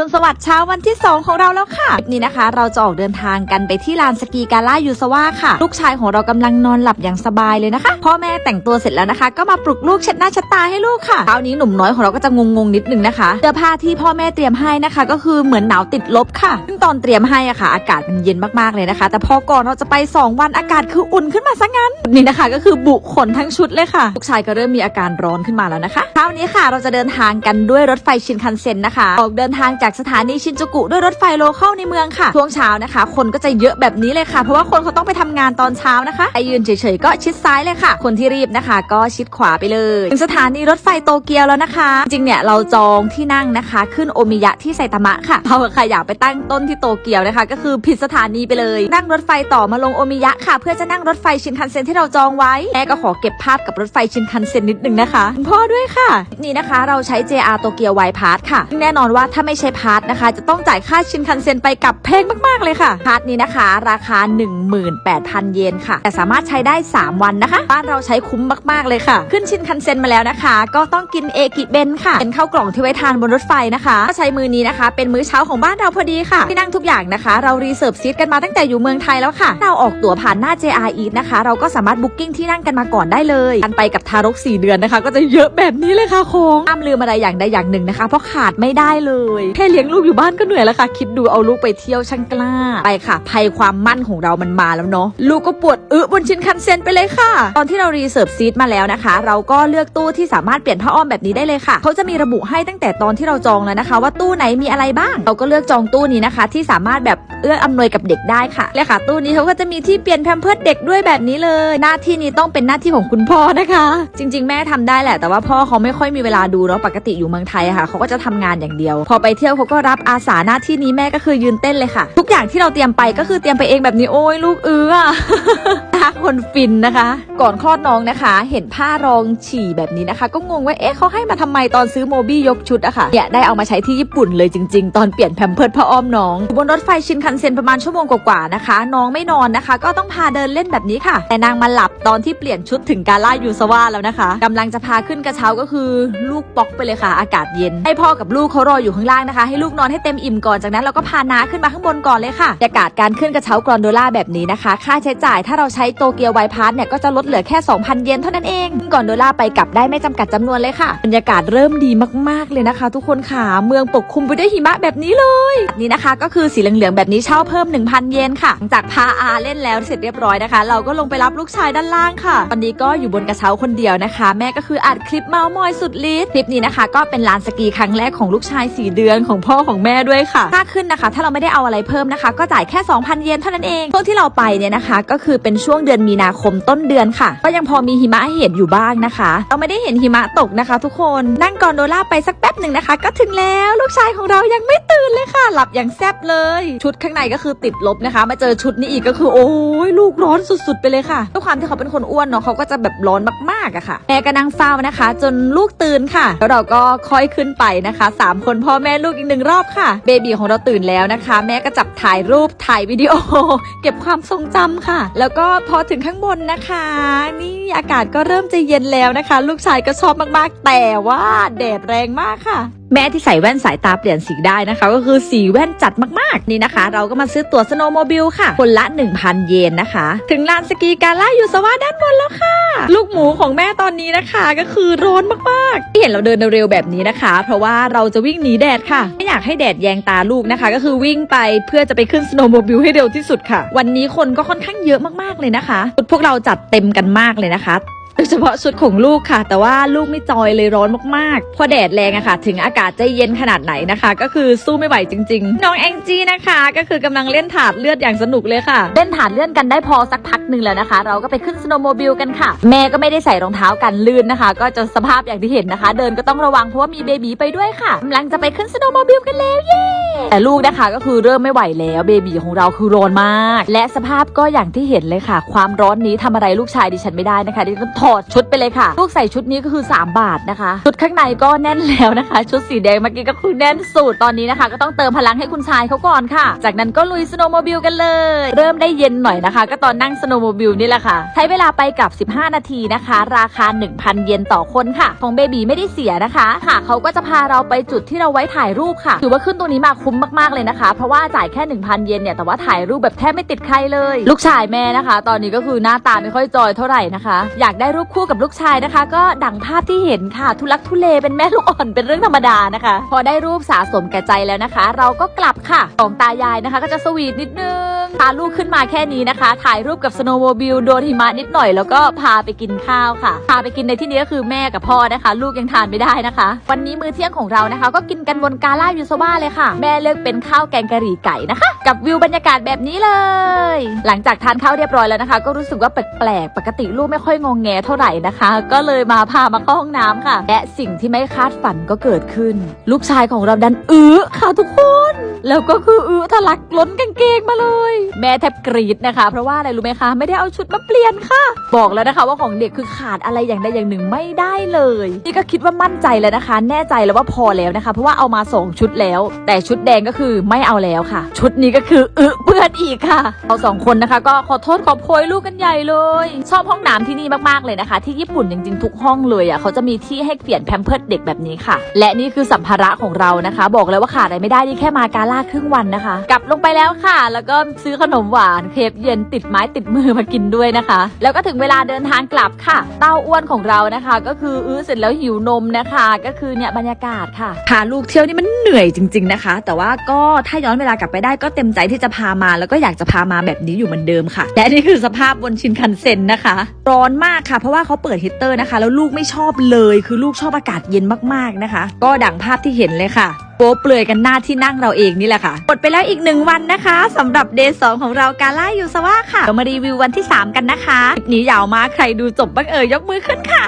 รุณสวัสดิ์เช้าวันที่ 2 ของเราแล้วค่ะคลิปนี้นะคะ เราจะออกเดินทางกันไปที่ลานสกีกาล่ายูสวาค่ะ ลูกชายของเรากำลังนอนหลับอย่างสบายเลยนะคะ พ่อแม่แต่งตัวเสร็จแล้วนะคะ ก็มาปลุกลูกเช็ดหน้าเช็ดตาให้ลูกค่ะเช้านี้หนุ่มน้อยของเราก็จะงงๆนิดนึงนะคะเสื้อผ้าที่พ่อแม่เตรียมให้นะคะ ก็คือเหมือนหนาวติดลบค่ะซึ่งตอนเตรียมให้อะค่ะ อากาศมันเย็นมากๆเลยนะคะ แต่พอก่อนเราจะไป 2 วันอากาศคืออุ่นขึ้นมาซะงั้นนี่นะคะ ก็คือบุขนทั้งชุดเลยค่ะ ลูกชายก็เริ่มมีอาการร้อนขึ้นมาแล้วนะคะเช้านี้ค่ะ เราจะเดินทางกันด้วยรถไฟชินคันเซ็นนะคะ ออกเดินทางจากสถานีชินจูกุด้วยรถไฟโลเคอลในเมืองค่ะช่วงเช้านะคะ คนก็จะเยอะแบบนี้เลยค่ะ เพราะว่าคนเขาต้องไปทำงานตอนเช้านะคะไอยืนเฉยๆก็ชิดซ้ายเลยค่ะ คนที่รีบนะคะ ก็ชิดขวาไปเลยถึงสถานีรถไฟโตเกียวแล้วนะคะ จริงเนี่ยเราจองที่นั่งนะคะ ขึ้นโอมิยะที่ไซตามะค่ะเราใครอยากไปตั้งต้นที่โตเกียวนะคะ ก็คือผิดสถานีไปเลย นั่งรถไฟต่อมาลงโอมิยะค่ะ เพื่อจะนั่งรถไฟชินคันเซ็นที่เราจองไว้แม่ก็ขอเก็บภาพกับรถไฟชินคันเซ็นนิดนึงนะคะพ่อด้วยค่ะ นี่นะคะเราใช้ JR โตเกียวไวพาสค่ะ แน่นอนว่าถ้าไม่ใช่พาสนะคะ จะต้องจ่ายค่าชินคันเซ็นไปกับแพงมาก ๆ เลยค่ะ พาสนี้นะคะ ราคา 18,000 เยนค่ะ แต่สามารถใช้ได้ 3 วันนะคะ บ้านเราใช้คุ้มมาก ๆ เลยค่ะ ขึ้นชินคันเซ็นมาแล้วนะคะ ก็ต้องกินเอกิเบนค่ะ เป็นข้าวกล่องที่ไว้ทานบนรถไฟนะคะก็ใช้มือนี้นะคะ เป็นมื้อเช้าของบ้านเราพอดีค่ะ ที่นั่งทุกอย่างนะคะ เรารีเซิร์ฟซีทกันมาตั้งแต่อยู่เมืองไทยแล้วค่ะ เราออกตั๋วผ่านหน้า JR e นะคะ เราก็สามารถบุ๊กิ้งที่นั่งกันมาก่อนได้เลยกันไปกับทารก 4 เดือนนะคะ ก็จะเยอะแบบนี้เลยค่ะโคงห้ามลืมอะไรอย่างใดอย่างหนึ่งนะคะ เพราะขาดไม่ได้เลยแค่เลี้ยงลูกอยู่บ้านก็เหนื่อยแล้วค่ะ คิดดูเอาลูกไปเที่ยวช่างกล้า ไปค่ะ ภัยความมั่นของเรามันมาแล้วเนาะ ลูกก็ปวดอึบนชิ้นคันเซ็นไปเลยค่ะ ตอนที่เรารีเซิร์ฟซีทมาแล้วนะคะ เราก็เลือกตู้ที่สามารถเปลี่ยนผ้าอ้อมแบบนี้ได้เลยค่ะ เขาจะมีระบุให้ตั้งแต่ตอนที่เราจองแล้วนะคะ ว่าตู้ไหนมีอะไรบ้าง เราก็เลือกจองตู้นี้นะคะ ที่สามารถแบบเอื้ออำนวยกับเด็กได้ค่ะ และค่ะ ตู้นี้เขาก็จะมีที่เปลี่ยนแพมเพิร์ดเด็กด้วยแบบนี้เลย หน้าที่นี้ต้องเป็นหน้าที่ของคุณพ่อนะคะ จริง ๆ แม่ทำได้แหละ แต่ว่าพ่อเขาไม่ค่อยมีเวลาดูเนาะ ปกติอยู่เมืองไทยค่ะ เขาก็จะทำงานอย่างเดียว พอไปเที่ยวเขาก็รับอาสาหน้าที่นี้แม่ก็คือยืนเต้นเลยค่ะ ทุกอย่างที่เราเตรียมไปก็คือเตรียมไปเองแบบนี้โอ้ยลูกเอื้อนะคะคนฟินนะคะ ก่อนคลอดน้องนะคะ เห็นผ้ารองฉี่แบบนี้นะคะ ก็งงว่าเอ๊ะเขาให้มาทำไมตอนซื้อโมบี้ยกชุดอะค่ะเนี่ยได้เอามาใช้ที่ญี่ปุ่นเลยจริง ๆ ตอนเปลี่ยนแพมเพิร์ดผ้าอ้อมน้องบนรถไฟชินคันเซ็นประมาณชั่วโมงกว่าๆนะคะ น้องไม่นอนนะคะ ก็ต้องพาเดินเล่นแบบนี้ค่ะ แต่นางมาหลับตอนที่เปลี่ยนชุดถึงกาล่ายูสวาแล้วนะคะกำลังจะพาขึ้นกระเช้าก็คือลูกป๊อกไปเลยค่ะ อากาศเย็น ให้พ่อกับลูกเขารออยู่ข้างล่างนะคะให้ลูกนอนให้เต็มอิ่มก่อนจากนั้นเราก็พาน้าขึ้นมาข้างบนก่อนเลยค่ะบรรยากาศการขึ้นกระเช้ากรอนโดล่าแบบนี้นะคะ ค่าใช้จ่ายถ้าเราใช้โตเกียวไวพาสเนี่ยก็จะลดเหลือแค่ 2,000 เยนเท่านั้นเองกรอนโดล่าไปกลับได้ไม่จำกัดจำนวนเลยค่ะบรรยากาศเริ่มดีมากๆเลยนะคะ ทุกคนค่ะเมืองปกคลุมไปด้วยหิมะแบบนี้เลยนี้นะคะ ก็คือสีเหลืองๆแบบนี้เช่าเพิ่ม 1,000 เยนค่ะหลังจากพาอาเล่นแล้วเสร็จเรียบร้อยนะคะ เราก็ลงไปรับลูกชายด้านล่างค่ะตอนนี้ก็อยู่บนกระเช้าคนเดียวนะคะ แม่ก็คืออัดคลิปเมาส์มอยสุดฤทธิ์คลิปนี้นะคะ ก็เป็นลานสกีครั้งแรกของลูกชาย 4 เดือนของพ่อของแม่ด้วยค่ะมากขึ้นนะคะ ถ้าเราไม่ได้เอาอะไรเพิ่มนะคะ ก็จ่ายแค่ 2,000 เยนเท่านั้นเองช่วงที่เราไปเนี่ยนะคะ ก็คือเป็นช่วงเดือนมีนาคมต้นเดือนค่ะ ก็ยังพอมีหิมะให้เห็นอยู่บ้างนะคะ เราไม่ได้เห็นหิมะตกนะคะ ทุกคนนั่งกอนโดล่าไปสักแป๊บหนึ่งนะคะ ก็ถึงแล้วลูกชายของเรายังไม่ตื่นเลยค่ะ ลับอย่างแซบเลย ชุดข้างในก็คือติดลบนะคะ มาเจอชุดนี้อีกก็คือโอ้ยลูกร้อนสุดๆ ไปเลยค่ะด้วยความที่เขาเป็นคนอ้วนเนาะเขาก็จะแบบร้อนมากๆอะค่ะแม่ก็นั่งเฝ้านะคะ จนลูกตื่นค่ะ แล้วเราก็ค่อยขึ้นไปนะคะสามคนพ่อแม่ลูกอีกหนึ่งรอบค่ะเบบีของเราตื่นแล้วนะคะ แม่ก็จับถ่ายรูปถ่ายวิดีโอ เก็บความทรงจำค่ะ แล้วก็พอถึงข้างบนนะคะ นี่อากาศก็เริ่มจะเย็นแล้วนะคะ ลูกชายก็ชอบมากๆ แต่ว่าแดดแรงมากค่ะ แม่ที่ใส่แว่นสายตาเปลี่ยนสีได้นะคะ ก็คือสีแว่นจัดมากๆ นี่นะคะ เราก็มาซื้อตั๋วสโนว์โมบิลค่ะ คนละ 1,000 เยนนะคะ ถึงลานสกีกาล่าอยู่สวาด้านบนแล้วค่ะ ลูกหมูของแม่ตอนนี้นะคะก็คือร้อนมากๆ ที่เห็นเราเดินเร็วๆแบบนี้นะคะ เพราะว่าเราจะวิ่งหนีแดดค่ะ ไม่อยากให้แดดแยงตาลูกนะคะ ก็คือวิ่งไปเพื่อจะไปขึ้นสโนว์โมบิลให้เร็วที่สุดค่ะ วันนี้คนก็ค่อนข้างเยอะมากๆเลยนะคะชุดพวกเราจัดเต็มกันมากเลยนะคะ โดยเฉพาะชุดของลูกค่ะ แต่ว่าลูกไม่จอยเลยร้อนมากๆ พอแดดแรงอะค่ะ ถึงอากาศจะเย็นขนาดไหนนะคะ ก็คือสู้ไม่ไหวจริง ๆ น้องแองจี้นะคะ ก็คือกำลังเล่นถาดเลือดอย่างสนุกเลยค่ะ เล่นถาดเลื่อนกันได้พอสักพักหนึ่งแล้วนะคะ เราก็ไปขึ้นสโนว์โมบิลกันค่ะ แม่ก็ไม่ได้ใส่รองเท้ากันลื่นนะคะ ก็จะสภาพอย่างที่เห็นนะคะ เดินก็ต้องระวังเพราะว่ามีเบบีไปด้วยค่ะกำลังจะไปขึ้นสโนว์โมบิลกันแล้วเย้แต่ลูกนะคะก็คือเริ่มไม่ไหวแล้วเบบีของเราคือร้อนมาก และสภาพก็อย่างที่เห็นเลยค่ะ ความร้อนนี้ทำอะไรลูกชายดิฉันไม่ได้นะคะดิฉันถอดชุดไปเลยค่ะลูกใส่ชุดนี้ก็คือ 3 บาทนะคะ ชุดข้างในก็แน่นแล้วนะคะ ชุดสีแดงเมื่อกี้ก็คือแน่นสุดตอนนี้นะคะ ก็ต้องเติมพลังให้คุณชายเขาก่อนค่ะ จากนั้นก็ลุยสโนว์โมบิลกันเลย เริ่มได้เย็นหน่อยนะคะ ก็ตอนนั่งสโนว์โมบิลนี่แหละค่ะ ใช้เวลาไปกับ 15 นาทีนะคะ ราคา 1,000 เยนต่อคนค่ะ ของเบบีไม่ได้เสียนะคะค่ะเขาก็จะพาเราไปจุดที่เราไว้ถ่ายรูปค่ะถือว่าขึ้นตัวนี้มาคุ้มมากๆเลยนะคะ เพราะว่าจ่ายแค่ 1,000 เยนเนี่ยแต่ว่าถ่ายรูปแบบแทบไม่ติดใครเลย ลูกชายแม่นะคะ ตอนนี้ก็คือหน้าตาไม่ค่อยจอยเท่าไหร่นะคะ อยากได้รูปคู่กับลูกชายนะคะ ก็ดังภาพที่เห็นค่ะ ทุลักทุเลเป็นแม่ลูกอ่อนเป็นเรื่องธรรมดานะคะ พอได้รูปสะสมแก่ใจแล้วนะคะ เราก็กลับค่ะสองตายายนะคะ ก็จะสวีทนิดนึง พาลูกขึ้นมาแค่นี้นะคะ ถ่ายรูปกับสโนว์โมบิลโดนหิมะนิดหน่อยแล้วก็พาไปกินข้าวค่ะ พาไปกินในที่นี้ก็คือแม่กับพ่อนะคะ ลูกยังทานไม่ได้นะคะ วันนี้มื้อเที่ยงของเรานะคะ ก็กินกันบนกาล่ายูโซบ้าเลยค่ะ แม่เลือกเป็นข้าวแกงกะหรี่ไก่นะคะ กับวิวบรรยากาศแบบนี้เลย หลังจากทานข้าวเรียบร้อยแล้วนะคะ ก็รู้สึกว่าแปลกๆปกติลูกไม่ค่อยงงแงเท่าไหร่นะคะ ก็เลยมาพามาเข้าห้องน้ำค่ะ และสิ่งที่ไม่คาดฝันก็เกิดขึ้น ลูกชายของเราดันอื้อค่ะทุกคน แล้วก็คืออื้อทะลักล้นกางเกงมาเลยแม่แทบกรีดนะคะ เพราะว่าอะไรรู้ไหมคะ ไม่ได้เอาชุดมาเปลี่ยนค่ะ บอกแล้วนะคะว่าของเด็กคือขาดอะไรอย่างใดอย่างหนึ่งไม่ได้เลย นี่ก็คิดว่ามั่นใจแล้วนะคะ แน่ใจแล้วว่าพอแล้วนะคะ เพราะว่าเอามาสองชุดแล้ว แต่ชุดแดงก็คือไม่เอาแล้วค่ะ ชุดนี้ก็คืออึเปื้อนอีกค่ะเราสองคนนะคะ ก็ขอโทษขอโพยลูกกันใหญ่เลย ชอบห้องน้ำที่นี่มากๆเลยนะคะ ที่ญี่ปุ่นจริงๆทุกห้องเลยอะเขาจะมีที่ให้เปลี่ยนแพมเพิร์ดเด็กแบบนี้ค่ะ และนี่คือสัมภาระของเรานะคะ บอกเลยว่าขาดอะไรไม่ได้นี่แค่มากาล่าครึ่งวันนะคะ กลับลงไปแล้วค่ะ แล้วก็ซือขนมหวานเคปเย็นติดไม้ติดมือมากินด้วยนะคะ แล้วก็ถึงเวลาเดินทางกลับค่ะ เต้าอ้วนของเรานะคะ ก็คืออื้อเสร็จแล้วหิวนมนะคะ ก็คือเนี่ยบรรยากาศค่ะพาลูกเที่ยวนี่มันเหนื่อยจริง ๆนะคะ แต่ว่าก็ถ้าย้อนเวลากลับไปได้ก็เต็มใจที่จะพามาแล้วก็อยากจะพามาแบบนี้อยู่เหมือนเดิมค่ะ และนี่คือสภาพบนชินคันเซ็นนะคะ ร้อนมากค่ะ เพราะว่าเขาเปิดฮีเตอร์นะคะ แล้วลูกไม่ชอบเลย คือลูกชอบอากาศเย็นมากๆนะคะ ก็ดังภาพที่เห็นเลยค่ะ โป๊เปลือยกันหน้าที่นั่งเราเองนี่แหละค่ะหมดไปแล้วอีกหนึ่งวันนะคะสำหรับเดย์สของเรากาล่ายูสว่าค่ะเรามารีวิววันที่ 3 กันนะคะคลิปนี้ยาวมากใครดูจบบ้างเอ่ยยกมือขึ้นค่ะ